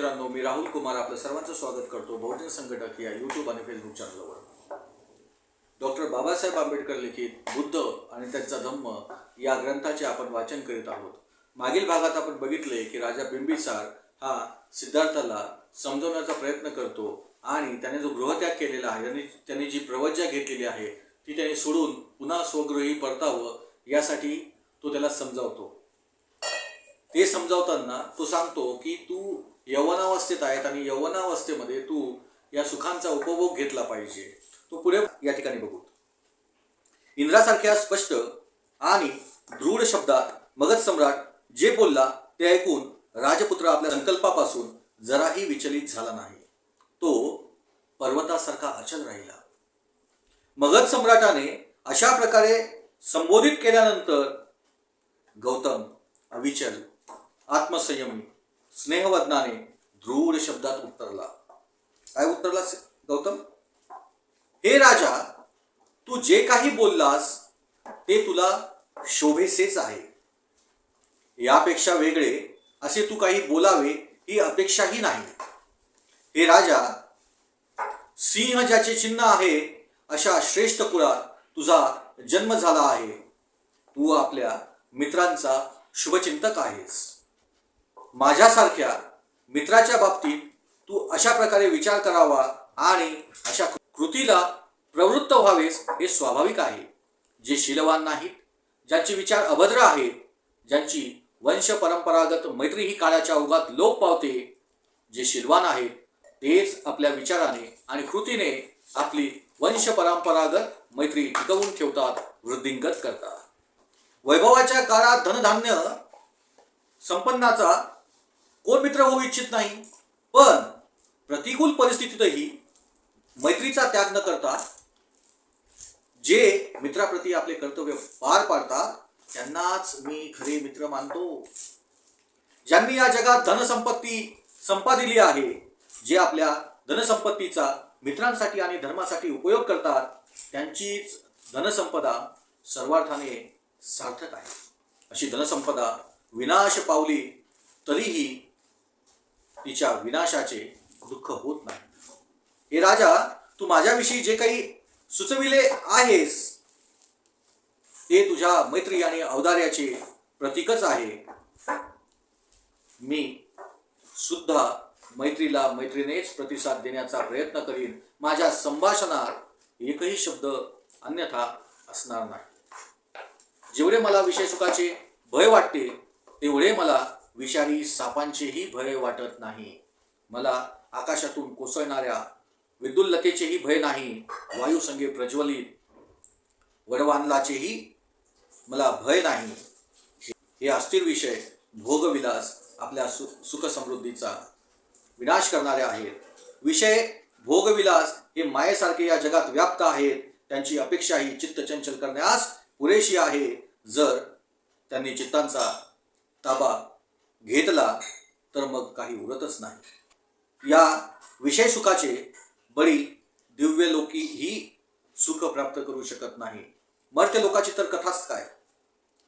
मित्रांनो मी राहुल कुमार आपलं सर्वांचं स्वागत करतो बहुजन संघटक या यूट्यूब आणि फेसबुक चॅनलवर डॉक्टर बाबासाहेब आंबेडकर लिखित बुद्ध आणि त्यांचा धम्म या ग्रंथाचे आपण वाचन करीत आहोत. मागील भागात आपण बघितले की राजा बिंबिसार हा सिद्धार्थाला समजवण्याचा प्रयत्न करतो आणि त्याने जो गृहत्याग केलेला आहे त्यांनी त्यांनी जी प्रवज्जा घेतलेली आहे ती त्याने सोडून पुन्हा स्वगृही परतावं यासाठी तो त्याला समजावतो. ते समजावताना तो सांगतो की तू यवनावस्थेत आहेत आणि यवनावस्थेमध्ये तू या सुखांचा उपभोग घेतला पाहिजे. तो पुढे या ठिकाणी बघू. इंद्रासारख्या स्पष्ट आणि दृढ शब्दात मगध सम्राट जे बोलला ते ऐकून राजपुत्र आपल्या संकल्पापासून जराही विचलित झाला नाही. तो पर्वतासारखा अचल राहिला. मगध सम्राटाने अशा प्रकारे संबोधित केल्यानंतर गौतम अविचल आत्मसंयमी स्नेहवदनाने दृढ शब्दात उत्तरला काय उत्तरला गौतम? हे राजा तू जे काही बोललास ते तुला शोभेसेच आहे. यापेक्षा वेगळे असे तू काही बोलावे ही अपेक्षाही नाही. हे राजा सिंह ज्याचे चिन्ह आहे अशा श्रेष्ठ कुळात तुझा जन्म झाला आहे. तू आपल्या मित्रांचा शुभचिंतक आहेस. माझ्यासारख्या मित्राच्या बाबतीत तू अशा प्रकारे विचार करावा आणि अशा कृतीला प्रवृत्त व्हावेस हे स्वाभाविक आहे. जे शीलवान नाहीत ज्यांचे विचार अभद्र आहेत ज्यांची वंश परंपरागत मैत्री ही काळाच्या ओघात लोप पावते जे शीलवान आहेत तेच आपल्या विचाराने आणि कृतीने आपली वंश परंपरागत मैत्री टिकवून ठेवतात वृद्धिंगत करतात. वैभवाच्या काळात धनधान्य संपन्नाचा कोण मित्र होऊ इच्छित नाही पण प्रतिकूल परिस्थितीतही मैत्रीचा त्याग न करता जे मित्राप्रती आपले कर्तव्य पार पाडतात त्यांनाच मी खरे मित्र मानतो. ज्यांनी या जगात धनसंपत्ती संपादिली आहे जे आपल्या धनसंपत्तीचा मित्रांसाठी आणि धर्मासाठी उपयोग करतात त्यांचीच धनसंपदा सर्वार्थाने सार्थक आहे. अशी धनसंपदा विनाश पावली तरीही तिच्या विनाशाचे दुःख होत नाही. हे राजा तू माझ्याविषयी जे काही सुचविले आहेस ते तुझ्या मैत्री आणि अवधार्याचे प्रतीकच आहे. मी सुद्धा मैत्रीला मैत्रीनेच प्रतिसाद देण्याचा प्रयत्न करीन. माझ्या संभाषणात एकही शब्द अन्यथा असणार नाही. जेवढे मला विषय सुखाचे भय वाटते तेवढे मला विषारी सापांचेही भय वाटत नाही. मला आकाशातून कोसळणाऱ्या विद्युल्लतेचेही भय नाही. वायुसंगे प्रज्वलित वडवानलाचेही मला भय नाही. हे अस्थिर विषय भोगविलास आपल्या सु सुखसमृद्धीचा. विनाश करणारे आहेत. विषय भोगविलास हे मायेसारखे या जगात व्याप्त आहेत. त्यांची अपेक्षा ही चित्तचंचल करण्यास पुरेशी आहे. जर त्यांनी चित्तांचा ताबा घेतला तर मग काही उरतच नाही. या विषय सुखाचे बळी दिव्य लोकी ही सुख प्राप्त करू शकत नाही. मर्त्य लोकाची तर कथाच काय?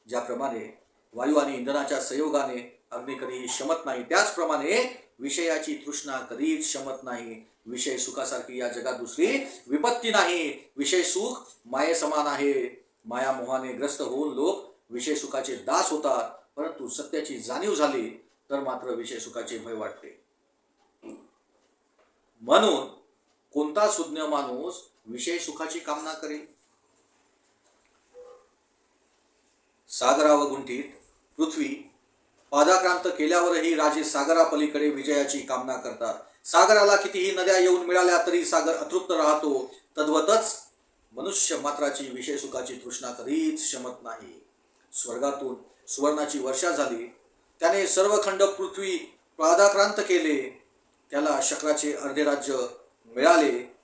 ज्याप्रमाणे वायू आणि इंधनाच्या संयोगाने अग्नी कधीही शमत नाही त्याचप्रमाणे विषयाची तृष्णा कधीच शमत नाही. विषय सुखासारखी या जगात दुसरी विपत्ती नाही. विषय सुख माये समान आहे. माया मोहाने ग्रस्त होऊन लोक विषय सुखाचे दास होतात. परंतु सत्याची जाणीव झाली तर मात्र विषय सुखाचे भय वाटते. म्हणून कोणता सुज्ञ माणूस विषय सुखाची कामना करेल? सागराव गुंठीत पृथ्वी पादाक्रांत केल्यावरही राजे सागरापलीकडे विजयाची कामना करतात. सागराला कितीही नद्या येऊन मिळाल्या तरी सागर अतृप्त राहतो. तद्वतच मनुष्य मात्राची विषय सुखाची तृष्णा कधीच शमत नाही. स्वर्गातून सुवर्णाची वर्षा झाली. त्याने सर्व खंड पृथ्वी पादाक्रांत केले. त्याला शक्राचे अर्धे राज्य मिळाले.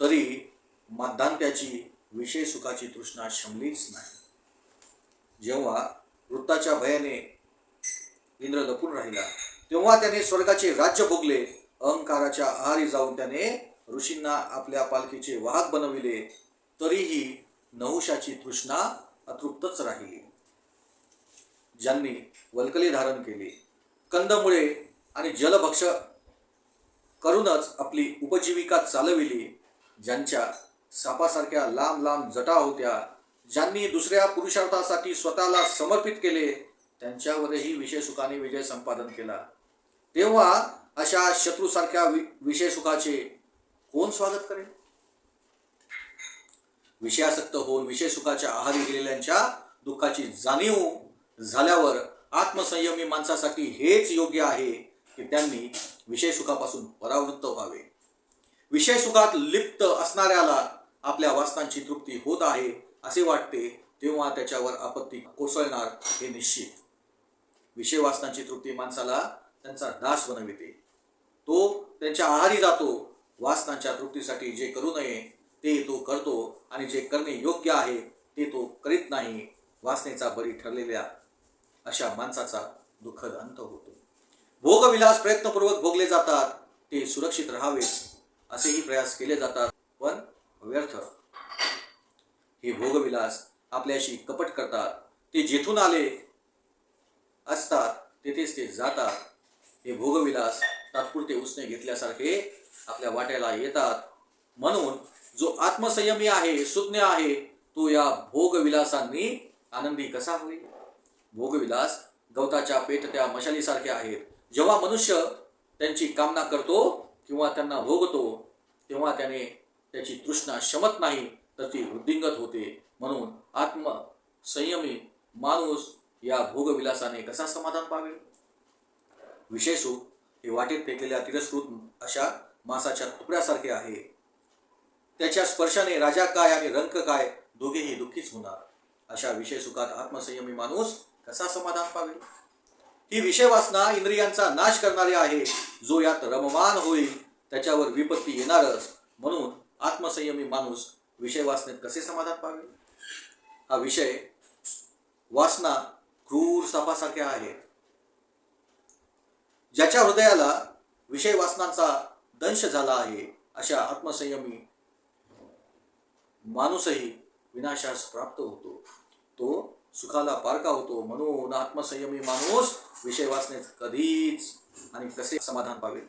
तरी माध्यान्त्याची विषय सुखाची तृष्णा शमलीच नाही. जेव्हा वृत्ताच्या भयाने इंद्र लपून राहिला तेव्हा त्याने स्वर्गाचे राज्य भोगले. अहंकाराच्या आहारी जाऊन त्याने ऋषींना आपल्या पालखीचे वाहक बनविले. तरीही नहुषाची तृष्णा अतृप्तच राहिली. ज्यांनी वल्कली धारण केले. कंदमुळे आणि जलभक्ष करूनच आपली उपजीविका चालविली. ज्यांच्या सापासारख्या लांब लांब जटा होत्या ज्यांनी दुसऱ्या पुरुषार्थासाठी स्वतःला समर्पित केले त्यांच्यावरही विषय सुखाने विजय संपादन केला. तेव्हा अशा शत्रूसारख्या वि विषय सुखाचे कोण स्वागत करेल? विषयासक्त होऊन विषय सुखाच्या आहारी गेलेल्यांच्या दुःखाची जाणीव झाल्यावर आत्मसंयमी माणसासाठी हेच योग्य आहे की त्यांनी विषय सुखापासून परावृत्त व्हावे. विषय सुखात लिप्त असणाऱ्याला आपल्या वासनांची तृप्ती होत आहे असे वाटते तेव्हा त्याच्यावर आपत्ती कोसळणार हे निश्चित. विषय वासनांची तृप्ती माणसाला त्यांचा दास बनविते. तो त्यांच्या आहारी जातो वासनांच्या तृप्तीसाठी जे करू नये ते तो करतो आणि जे करणे योग्य आहे ते तो करीत नाही वासनेचा बरी ठरलेल्या अशा माणसाचा दुःखद अंत होतो. भोगविलास प्रयत्नपूर्वक भोगले जातात ते सुरक्षित राहावेच असेही प्रयास केले जातात पण व्यर्थ. हे भोगविलास आपल्याशी कपट करतात ते जेथून आले असतात तेथेच ते जातात. हे भोगविलास तात्पुरते उसने घेतल्यासारखे आपल्या वाट्याला येतात. म्हणून जो आत्मसंयमी आहे सुज्ञ आहे तो या भोगविलासांनी आनंदी कसा होईल? भोगविलास गवताच्या पेटत्या मशालीसारखे आहेत. जेव्हा मनुष्य त्यांची कामना करतो किंवा त्यांना भोगतो तेव्हा त्याने त्याची तृष्णा शमत नाही तर ती वृद्धिंगत होते. म्हणून आत्मसंयमी माणूस या भोगविलासाने कसा समाधान पावेल? विशेष हे वाटेत फेकलेल्या तिरस्कृत अशा मासाच्या तुकड्यासारखे आहे. त्याच्या स्पर्शाने राजा काय आणि रंक काय दोघेही दुःखीच होणार. अशा विषय सुखात आत्मसंयमी माणूस कसा समाधान पावेल? ही विषय वासना इंद्रियांचा नाश करणारी आहे. जो यात रममान होईल त्याच्यावर विपत्ती येणारच. म्हणून आत्मसंयमी माणूस विषय वासनेत कसे समाधान पावेल? हा विषय वासना क्रूर सापासारख्या आहेत ज्याच्या हृदयाला विषय वासनांचा दंश झाला आहे अशा आत्मसंयमी माणूसही विनाशास प्राप्त होतो. तो सुखाला पारका होतो? म्हणून आत्मसंयमी माणूस विषय वाचण्यात कधीच आणि कसे समाधान पावेल.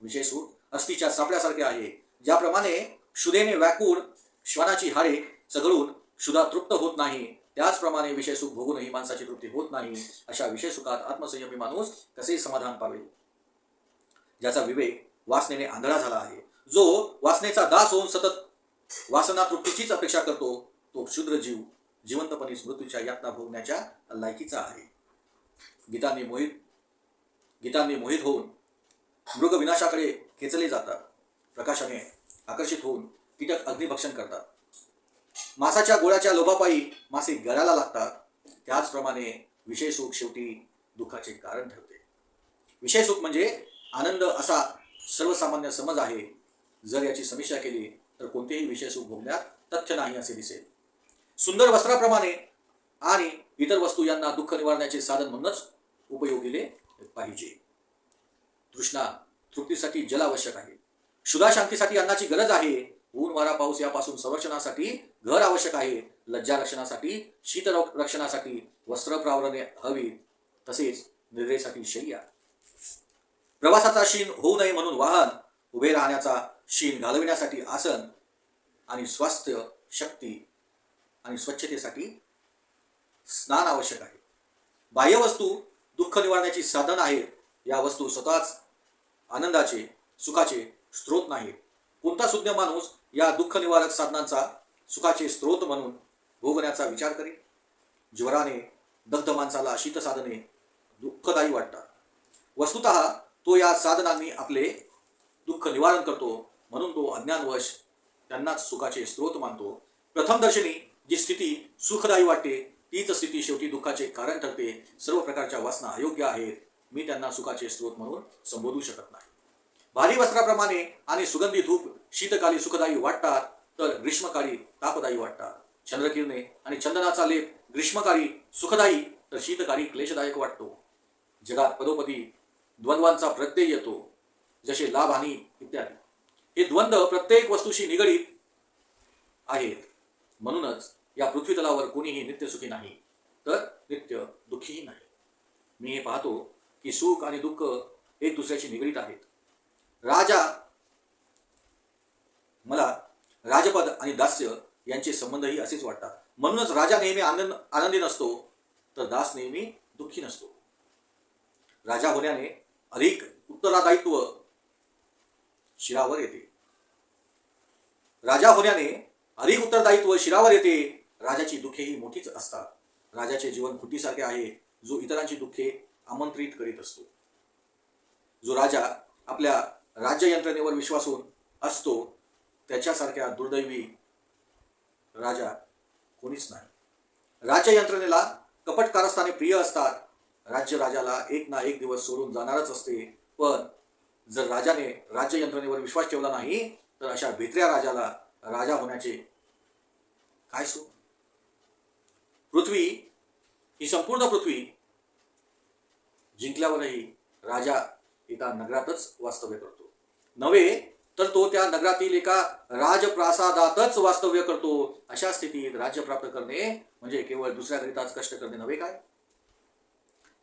विषय सुख अस्थिच्या सापड्यासारखे आहे. ज्याप्रमाणे शुदेने व्याकुळ श्वानाची हाडे चघळून शुदा तृप्त होत नाही त्याचप्रमाणे विषय सुख भोगूनही माणसाची तृप्ती होत नाही अशा विषय सुखात आत्मसंयमी माणूस कसे समाधान पावेल. ज्याचा विवेक वासनेने आंधळा झाला आहे. जो वासनेचा दास होऊन सतत वासना तृप्तीचीच अपेक्षा करतो तो क्षुद्र जीव जिवंतपणे मृत्यूच्या यातना भोगण्याच्या लायकीचा आहे. गीतांनी मोहित गीतांनी मोहित होऊन मृग विनाशाकडे खेचले जातात. प्रकाशाने आकर्षित होऊन कीटक अग्निभक्षण करतात. मासाच्या गोळ्याच्या लोभापायी मासे गळायला लागतात. त्याचप्रमाणे विषय सुख शेवटी दुःखाचे कारण ठरते. विषय सुख म्हणजे आनंद असा सर्वसामान्य समज आहे. जर याची समीक्षा केली तर कोणतेही विषय सुख भोगण्यात तथ्य नाही असे दिसेल. सुंदर वस्त्राप्रमाणे आणि इतर वस्तू यांना दुःख निवारण्याचे साधन म्हणूनच उपयोगिले पाहिजे. तृष्णा तृप्तीसाठी जल आवश्यक आहे. शुदा शांतीसाठी अन्नाची गरज आहे. ऊन वारा पाऊस यापासून संरक्षणासाठी घर आवश्यक आहे. लज्जा रक्षणासाठी शीत रक्षणासाठी वस्त्र प्रावरणे हवी. तसेच निद्रेसाठी शय्या. प्रवासाचा शीन होऊ नये म्हणून वाहन उभे राहण्याचा शीन घालविण्यासाठी आसन आणि स्वास्थ्य शक्ती आणि स्वच्छतेसाठी स्नान आवश्यक आहे. बाह्य वस्तू दुःख निवारण्याची साधन आहेत. या वस्तू स्वतःच आनंदाचे सुखाचे स्रोत नाही कोणता सुज्ञ माणूस या दुःख निवारक साधनांचा सुखाचे स्रोत म्हणून भोगण्याचा विचार करेल? ज्वराने दग्ध माणसाला शीत साधने दुःखदायी वाटतात. वस्तुत तो या साधनांनी आपले दुःख निवारण करतो म्हणून तो अज्ञानवश त्यांनाच सुखाचे स्रोत मानतो. प्रथमदर्शनी जी स्थिती सुखदायी वाटते तीच स्थिती शेवटी दुःखाचे कारण ठरते. सर्व प्रकारच्या वासना अयोग्य आहेत. मी त्यांना सुखाचे स्रोत म्हणून संबोधू शकत नाही. भारी वस्त्राप्रमाणे आणि सुगंधी धूप शीतकाली सुखदायी वाटतात तर ग्रीष्मकाळी तापदायी वाटतात. चंद्रकिरणे आणि चंदनाचा लेप ग्रीष्मकाळी सुखदायी तर शीतकाळी क्लेशदायक वाटतो. जगात पदोपदी द्वंद्वांचा प्रत्यय येतो. जसे लाभ हानी इत्यादी. हे द्वंद्व प्रत्येक वस्तूशी निगडीत आहेत. म्हणूनच या पृथ्वीतलावर कोणीही नित्य सुखी नाही तर नित्य दुःखीही नाही. मी हे पाहतो की सुख आणि दुःख एक दुसऱ्याशी निगडीत आहेत. राजा मला राजपद आणि दास्य यांचे संबंधही असेच वाटतात. म्हणूनच राजा नेहमी आनंद आनंदी नसतो तर दास नेहमी दुःखी नसतो. राजा होण्याने अधिक उत्तरादायित्व शिरावर येते. राजा होण्याने अधिक उत्तरदायित्व शिरावर येते. राजाची दुःखे ही मोठीच असतात. राजाचे जीवन खुटीसारखे आहे जो इतरांची दुःखे आमंत्रित करीत असतो. जो राजा आपल्या राज्य यंत्रणेवर विश्वासून असतो त्याच्यासारख्या दुर्दैवी राजा कोणीच नाही. राज्य यंत्रणेला कपट कारस्थाने प्रिय असतात. राज्य राजाला एक ना एक दिवस सोडून जाणारच असते. पण जर राजाने राज्य यंत्रणेवर विश्वास ठेवला नाही तर अशा भेत्र्या राजाला राजा होण्याचे. काय सो? पृथ्वी ही संपूर्ण पृथ्वी जिंकल्यावरही राजा एका नगरातच वास्तव्य करतो. नव्हे तर तो त्या नगरातील एका राजप्रासादातच वास्तव्य करतो. अशा स्थितीत राज्य प्राप्त करणे म्हणजे केवळ दुसऱ्याकरिताच कष्ट करणे नव्हे काय?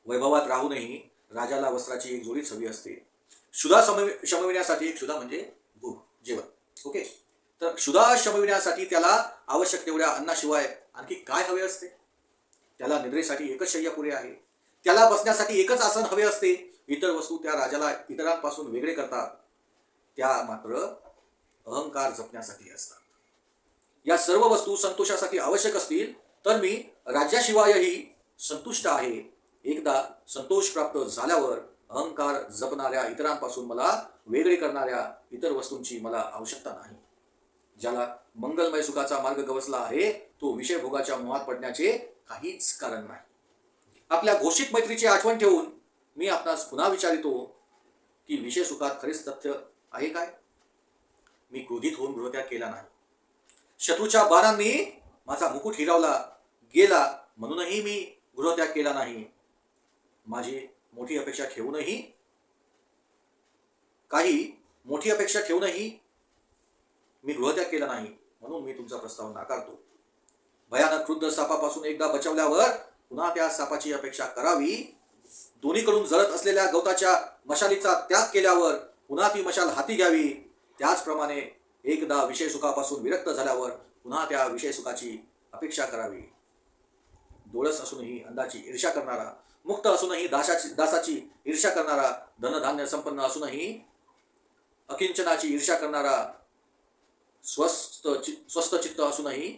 वैभवात राहूनही राजाला वस्त्राची एक जोडीच हवी असते. क्षुधा समविण्यासाठी शमविण्यासाठी एक क्षुधा म्हणजे भूक जेवण. ओके? तर क्षुधा शमविण्यासाठी त्याला आवश्यक तेवढ्या अन्नाशिवाय आणखी काय हवे असते? त्याला निद्रेसाठी एकच शय्या पुरे आहे. त्याला बसण्यासाठी एकच आसन हवे असते. इतर वस्तू त्या राजाला इतरांपासून वेगळे करतात. त्या मात्र अहंकार जपण्यासाठी असतात. या सर्व वस्तू संतोषासाठी आवश्यक असतील तर मी राज्याशिवायही संतुष्ट आहे. एकदा संतोष प्राप्त झाल्यावर अहंकार जपणाऱ्या इतरांपासून मला वेगळे करणाऱ्या इतर वस्तूंची मला आवश्यकता नाही. ज्याला मंगलमय सुखाचा मार्ग गवसला आहे तो विषय भोगाच्या मोहात पडण्याचे काहीच कारण नाही. आपल्या घोषित मैत्रीची आठवण ठेवून मी आपणास पुन्हा विचारितो की विषय सुखात खरेच तथ्य आहे काय? मी क्रोधित होऊन गृहत्याग केला नाही. शत्रूच्या बाणांनी माझा मुकुट हिरावला गेला म्हणूनही मी गृहत्याग केला नाही. माझी मोठी अपेक्षा ठेवूनही काही मोठी अपेक्षा ठेवूनही मी गृहत्याग केला नाही म्हणून मी तुमचा प्रस्ताव नाकारतो. भयानक क्रुद्ध सापापासून एकदा बचावल्यावर पुन्हा त्या सापाची अपेक्षा करावी. दोन्हीकडून जळत असलेल्या गवताच्या मशालीचा त्याग केल्यावर पुन्हा ती मशाल हाती घ्यावी. त्याचप्रमाणे एकदा विषय सुखापासून विरक्त झाल्यावर पुन्हा त्या विषय सुखाची अपेक्षा करावी. डोळस असूनही अंदाची ईर्ष्या करणारा मुक्त असूनही दासाची दासाची ईर्ष्या करणारा धनधान्य संपन्न असूनही अकिंचनाची ईर्ष्या करणारा स्वस्त चि स्वस्त चित्त असूनही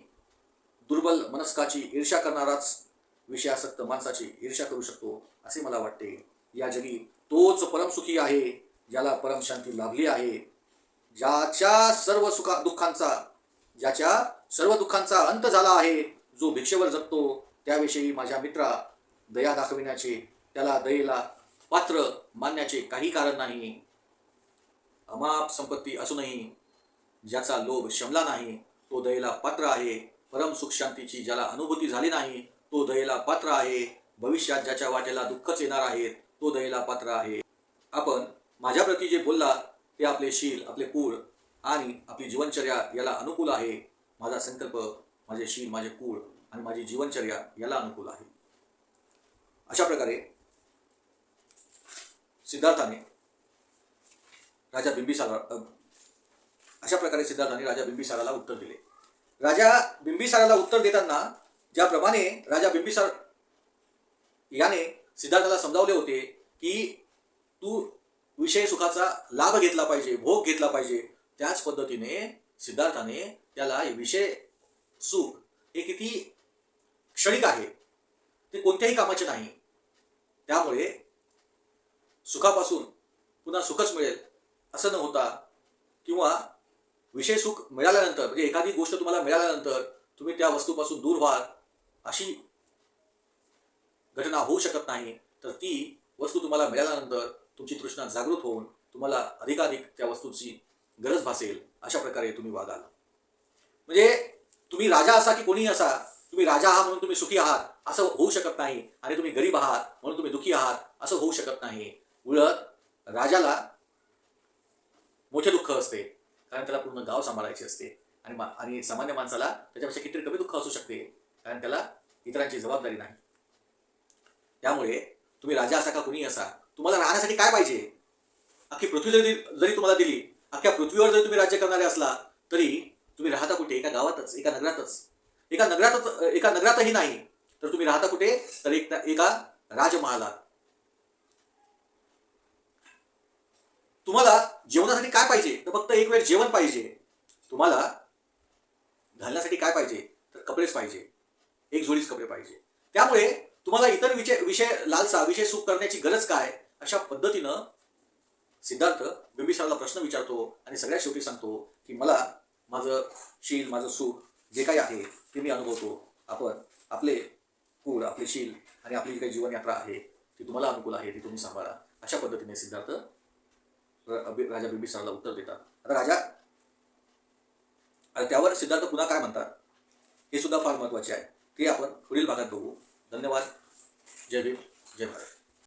दुर्बल मनस्काची ईर्ष्या करणाराच विषयासक्त माणसाची ईर्ष्या करू शकतो असे मला वाटते. या जगी तोच परमसुखी आहे ज्याला परमशांती लाभली आहे. ज्याच्या सर्व सुखा दुःखांचा ज्याच्या सर्व दुःखांचा अंत झाला आहे जो भिक्षेवर जगतो त्याविषयी माझ्या मित्रा दया दाखविण्याचे त्याला दयेला पात्र मानण्याचे काही कारण नाही. अमाप संपत्ती असूनही ज्याचा लोभ शमला नाही तो दयेला पात्र आहे. परम सुख शांतीची ज्याला अनुभूती झाली नाही तो दयेला पात्र आहे. भविष्यात ज्याच्या वाटेला दुःखच येणार आहे तो दयेला पात्र आहे. आपण माझ्याप्रती जे बोलला ते आपले शील आपले कूळ आणि आपली जीवनचर्या याला अनुकूल आहे. माझा संकल्प माझे शील माझे कूळ आणि माझी जीवनचर्या याला अनुकूल आहे. अशा प्रकारे सिद्धार्थाने राजा बिंबिसारा अशा प्रकारे सिद्धार्थाने राजा बिंबिसाराला उत्तर दिले. राजा बिंबिसाराला उत्तर देताना ज्याप्रमाणे राजा बिंबिसार याने सिद्धार्थाला समजावले होते की तू विषय सुखाचा लाभ घेतला पाहिजे भोग घेतला पाहिजे त्याच पद्धतीने सिद्धार्थाने त्याला विषय सुख हे किती क्षणिक आहे ते कोणत्याही कामाचे नाही. त्यामुळे सुखापासून पुन्हा सुखच मिळेल असं न होता किंवा विषय सुख मिळाल्यानंतर म्हणजे एखादी गोष्ट तुम्हाला मिळाल्यानंतर तुम्ही त्या वस्तूपासून दूर व्हाल अशी घटना होऊ शकत नाही. तर ती वस्तू तुम्हाला मिळाल्यानंतर तुमची तृष्णा जागृत होऊन तुम्हाला अधिकाधिक त्या वस्तूची गरज भासेल अशा प्रकारे तुम्ही वागाल. म्हणजे तुम्ही राजा असा की कोणीही असा तुम्ही राजा आहात म्हणून तुम्ही सुखी आहात असं होऊ शकत नाही. आणि तुम्ही गरीब आहात म्हणून तुम्ही दुखी आहात असं होऊ शकत नाही. उलट राजाला मोठे दुःख असते. कारण त्याला पूर्ण गाव सांभाळायचे असते. आणि मा आणि सामान्य माणसाला त्याच्यापेक्षा कितीतरी कमी दुःख असू शकते. कारण त्याला इतरांची जबाबदारी नाही. त्यामुळे तुम्ही राजा असा का कुणी असा? तुम्हाला राहण्यासाठी काय पाहिजे? अख्खी पृथ्वी जरी जरी तुम्हाला दिली अख्ख्या पृथ्वीवर जरी तुम्ही राज्य करणारे असला तरी तुम्ही राहता कुठे? एका गावातच एका नगरातच. एका नगरातच एका नगरातही नाही. तर तुम्ही राहता कुठे? तर एक एका राजमहालात. तुम्हाला जेवणासाठी काय पाहिजे? तर फक्त एक वेळ जेवण पाहिजे. तुम्हाला घालण्यासाठी काय पाहिजे? तर कपडेच पाहिजे. एक जोडीच कपडे पाहिजे. त्यामुळे तुम्हाला इतर विषय विषय लालसा विषय सुख करण्याची गरज काय? अशा पद्धतीनं सिद्धार्थ बिंबिसारला प्रश्न विचारतो आणि सगळ्यात शेवटी सांगतो की मला माझं शील माझं सुख जे काही आहे ते मी अनुभवतो. आपण आपले कुळ आपले शील आणि आपली जी काही जीवनयात्रा आहे ती तुम्हाला अनुकूल आहे ती तुम्ही सांभाळा. अशा पद्धतीने सिद्धार्थ राजा बिंबिसारला उत्तर देतात. आता राजा आता त्यावर सिद्धार्थ पुन्हा काय म्हणतात? हे सुद्धा फार महत्त्वाचे आहे. ते आपण पुढील भागात बघू. धन्यवाद. जय भीम. जय भारत.